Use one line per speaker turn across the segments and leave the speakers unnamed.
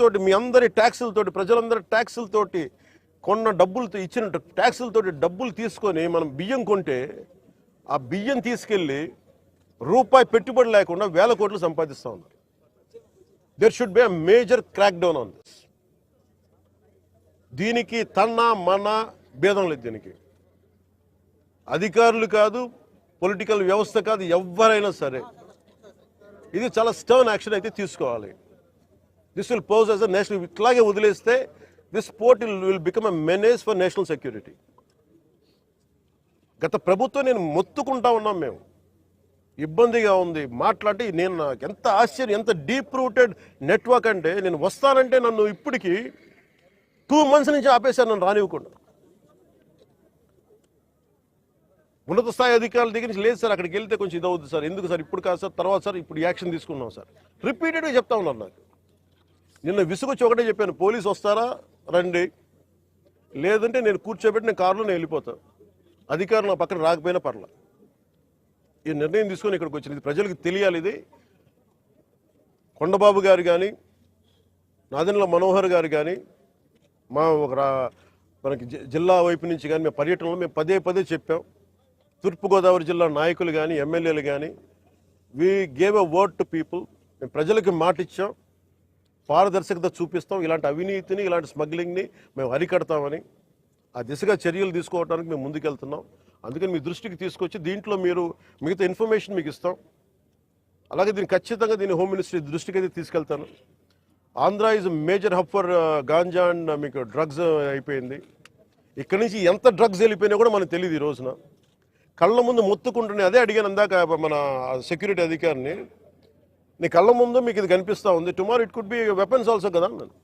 తోటి మీ అందరి ట్యాక్సులతోటి ప్రజలందరి ట్యాక్సులతోటి కొన్న డబ్బులతో ఇచ్చిన ట్యాక్సులతోటి డబ్బులు తీసుకొని మనం బియ్యం కొంటే ఆ బియ్యం తీసుకెళ్ళి రూపాయి పెట్టుబడి లేకుండా వేల కోట్లు సంపాదిస్తూ ఉన్నారు. There should be a major crackdown on this దీనికి తన్న మన భేదం లేదు దీనికి. అధికారులు కాదు పొలిటికల్ వ్యవస్థ కాదు ఎవరైనా సరే. ఇది చాలా స్టర్న్ యాక్షన్ అయితే తీసుకోవాలి. This will pose us a national ఇట్లాగే వదిలేస్తే this port will become a menace for national security గత ప్రభుత్వం నేను మొత్తుకుంటా ఉన్నాం మేము. ఇబ్బందిగా ఉంది. మాట్లాడి నేను నాకు ఎంత ఆశ్చర్యం ఎంత డీప్ రూటెడ్ నెట్వర్క్ అంటే నేను వస్తానంటే నన్ను ఇప్పటికీ టూ మంత్స్ నుంచి ఆపేశాను నన్ను రానివ్వకుండా. ఉన్నత స్థాయి అధికారుల దగ్గర నుంచి లేదు సార్ అక్కడికి వెళ్తే కొంచెం ఇది అవుతుంది సార్. ఎందుకు సార్? ఇప్పుడు కాదు సార్ తర్వాత సార్ ఇప్పుడు యాక్షన్ తీసుకున్నాం సార్. రిపీటెడ్గా చెప్తా ఉన్నారు నాకు. నిన్న విసుగొచ్చి ఒకటే చెప్పాను పోలీసు వస్తారా? రండి. లేదంటే నేను కూర్చోబెట్టి నేను కారులో నేను వెళ్ళిపోతాను అధికారులు నా పక్కన రాకపోయినా పర్ల. ఈ నిర్ణయం తీసుకొని ఇక్కడికి వచ్చింది. ఇది ప్రజలకు తెలియాలి ఇది. కొండబాబు గారు కానీ నాదెండ్ల మనోహర్ గారు కానీ మా ఒక రా- మనకి జి- జిల్లా వైపు నుంచి కానీ మేము పర్యటనలో మేము పదే పదే చెప్పాం. తూర్పుగోదావరి జిల్లా నాయకులు కానీ ఎమ్మెల్యేలు కానీ we gave a word to people మేము ప్రజలకు మాట ఇచ్చాం పారదర్శకత చూపిస్తాం. ఇలాంటి అవినీతిని ఇలాంటి స్మగ్లింగ్ని మేము అరికడతామని ఆ దిశగా చర్యలు తీసుకోవడానికి మేము ముందుకెళ్తున్నాం. అందుకని మీ దృష్టికి తీసుకొచ్చి దీంట్లో మీరు మిగతా ఇన్ఫర్మేషన్ మీకు ఇస్తాం. అలాగే దీన్ని ఖచ్చితంగా దీన్ని హోమ్ మినిస్ట్రీ దృష్టికి అయితే తీసుకెళ్తాను. Andhra is major hub for ganja and మీకు డ్రగ్స్ అయిపోయింది. ఇక్కడి నుంచి ఎంత డ్రగ్స్ వెళ్ళిపోయినా కూడా మనకు తెలియదు ఈ రోజున. కళ్ళ ముందు మొత్తుకుంటున్నాయి. అదే అడిగాను అందాక మన సెక్యూరిటీ అధికారిని. నీ కళ్ళ ముందు మీకు ఇది కనిపిస్తూ ఉంది. Tomorrow it could be weapons also కదా అన్నాను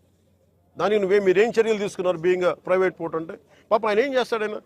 దానికి నువ్వే మీరేం చర్యలు తీసుకున్నారు బీయింగ్ ప్రైవేట్ పోర్ట్ అంటే? పాప ఆయన ఏం చేస్తాడైనా